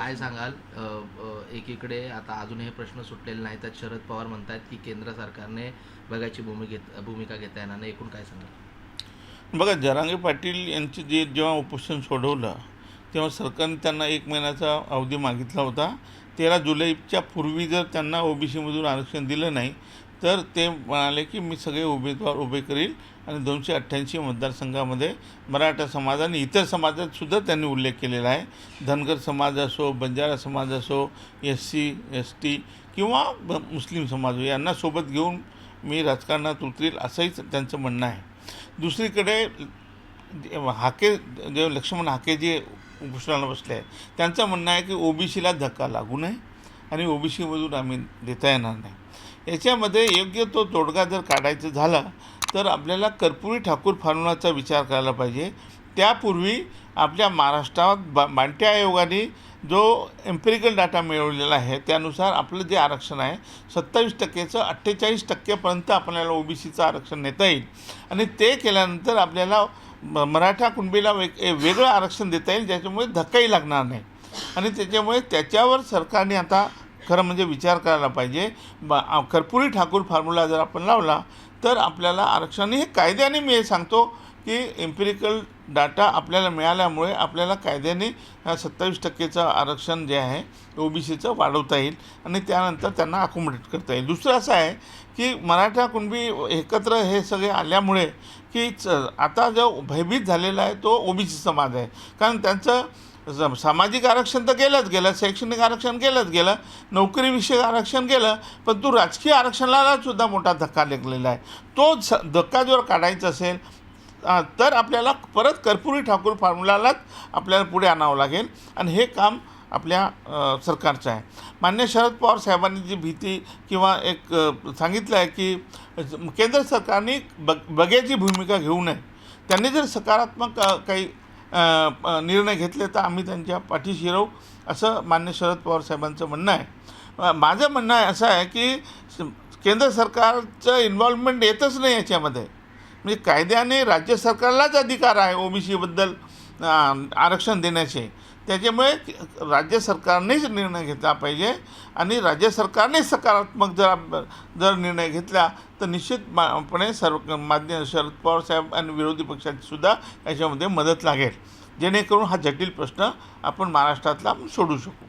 काय सांगाल? एकीकडे आता अजून हे प्रश्न सुटलेले नाही त्यात शरद पवार म्हणतात की केंद्र सरकारने बघायची भूमी घेत भूमिका घेता येणार नाही. एकूण काय सांगाल? बघा जरांगे पाटील यांचे जे जेव्हा उपोषण सोडवलं तेव्हा सरकारने त्यांना एक महिन्याचा अवधी मागितला होता. तेरा जुलैच्या पूर्वी जर त्यांना ओबीसीमधून आरक्षण दिलं नाही तर ते म्हणाले की मी सगळे उमेदवार उभे करील आणि दोनशे अठ्ठ्याऐंशी मतदारसंघामध्ये मराठा समाज आणि इतर समाजातसुद्धा त्यांनी उल्लेख केलेला आहे. धनगर समाज असो बंजारा समाज असो एस सी एस टी किंवा ब- मुस्लिम समाज हो, यांना सोबत घेऊन मी राजकारणात उतरील असंही त्यांचं म्हणणं आहे. दुसरीकडे हाके जे लक्ष्मण हाके जे उपोषणाला बसले आहेत त्यांचं म्हणणं आहे की ओबीसीला धक्का लागू नये. आणि ओबीसीमधून आम्ही देता येणार नाही. याच्यामध्ये योग्य तो तोडगा जर काढायचा झाला तर आपल्याला कर्पुरी ठाकूर फानुनाचा विचार करायला पाहिजे. त्यापूर्वी आपल्या महाराष्ट्रात बा बांटे आयोगाने जो एम्पेरिकल डाटा मिळवलेला आहे त्यानुसार आपलं जे आरक्षण आहे सत्तावीस टक्केचं अठ्ठेचाळीस टक्केपर्यंत आपल्याला ओबीसीचं आरक्षण नेता येईल. आणि ते केल्यानंतर आपल्याला म- मराठा कुणबीला वेग वेगळं आरक्षण देता येईल ज्याच्यामुळे धक्काही लागणार नाही. आणि त्याच्यामुळे त्याच्यावर सरकारने आता खरं म्हणजे विचार करायला पाहिजे. ब कर्पुरी ठाकूर फॉर्म्युला जर आपण लावला तर आपल्याला आरक्षण हे कायद्याने मी हे सांगतो की एम्पिरिकल डाटा आपल्याला मिळाल्यामुळे आपल्याला कायद्याने सत्तावीस टक्केचं आरक्षण जे आहे ओ बी सीचं वाढवता येईल आणि त्यानंतर त्यांना अकोमोडेट करता येईल. दुसरं असं आहे की मराठा कुणबी एकत्र हे सगळे आल्यामुळे की च आता जो भयभीत झालेला आहे तो ओ बी सी समाज आहे. कारण त्यांचं सामाजिक आरक्षण तर केलंच गेलं शैक्षणिक आरक्षण केलंच गेलं नोकरीविषयक आरक्षण केलं पण तू राजकीय आरक्षणाला सुद्धा मोठा धक्का लागलेला आहे. तो स धक्का जर काढायचा असेल तर आपल्याला परत कर्पुरी ठाकूर फॉर्म्युलालाच आपल्याला पुढे आणावं लागेल आणि हे काम आपल्या सरकारचं आहे. मान्य शरद पवार साहेबांनी जी भीती किंवा एक सांगितलं आहे की केंद्र सरकारने बग बगेची भूमिका घेऊ नये. त्यांनी जर सकारात्मक काही निर्णय घेतले तर आम्ही त्यांच्या पाठीशी राहू असं मान्य शरद पवार साहेबांचं म्हणणं आहे. माझं म्हणणं आहे असं आहे की केंद्र सरकारचं इन्व्हॉल्वमेंट येतच नाही याच्यामध्ये. म्हणजे कायद्याने राज्य सरकारलाच अधिकार आहे ओबीसीबद्दल. आरक्षण देण्याचे. त्याच्यामुळे राज्य सरकारनेच निर्णय घेतला पाहिजे आणि राज्य सरकारने सकारात्मक जर जर निर्णय घेतला तर निश्चितपणे सर्व मान्य शरद पवार साहेब आणि विरोधी पक्षांचीसुद्धा याच्यामध्ये मदत लागेल. जेणेकरून हा जटिल प्रश्न आपण महाराष्ट्रातला सोडू शकू.